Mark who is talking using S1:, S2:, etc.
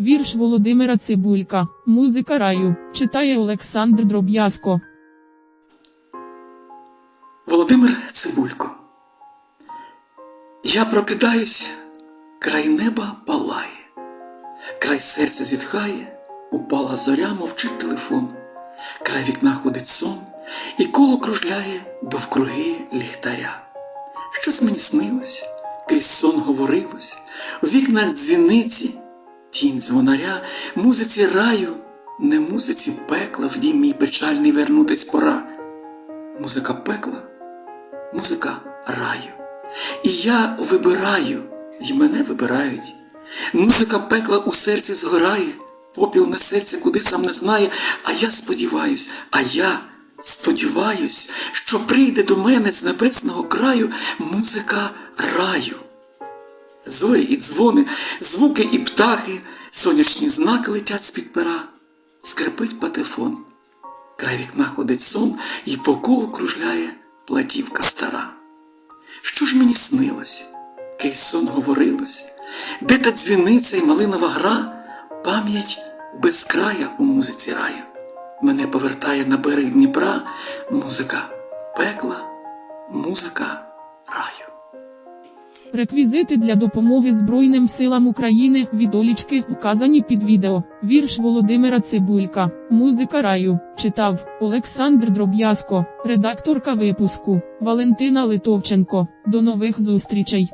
S1: Вірш Володимира Цибулька. Музика раю. Читає Олександр Дроб'язко.
S2: Володимир Цибулько. Я прокидаюсь, край неба палає, край серця зітхає, упала зоря, мовчить телефон, край вікна ходить сон, і коло кружляє довкруги ліхтаря. Щось мені снилось, крізь сон говорилось, у вікнах дзвіниці, тінь дзвонаря, музиці раю, не музиці пекла, в дім мій печальний вернутись пора. Музика пекла музика раю. І я вибираю, і мене вибирають. Музика пекла у серці згорає, попіл несеться, куди сам не знає. А я сподіваюсь, а я сподіваюсь, що прийде до мене з небесного краю музика раю. Зорі і дзвони, звуки і птахи, сонячні знаки летять з-під пера, скрипить патефон. Край вікна ходить сон, і по колу кружляє платівка стара. Що ж мені снилось, крізь сон говорилось, де та дзвіниця і малинова гра, пам'ять без края у музиці раю. Мене повертає на берег Дніпра музика пекла, музика.
S1: Реквізити для допомоги Збройним силам України відолічки вказані під відео. Вірш Володимира Цибулька. Музика раю. Читав Олександр Дроб'язко, редакторка випуску Валентина Литовченко. До нових зустрічей.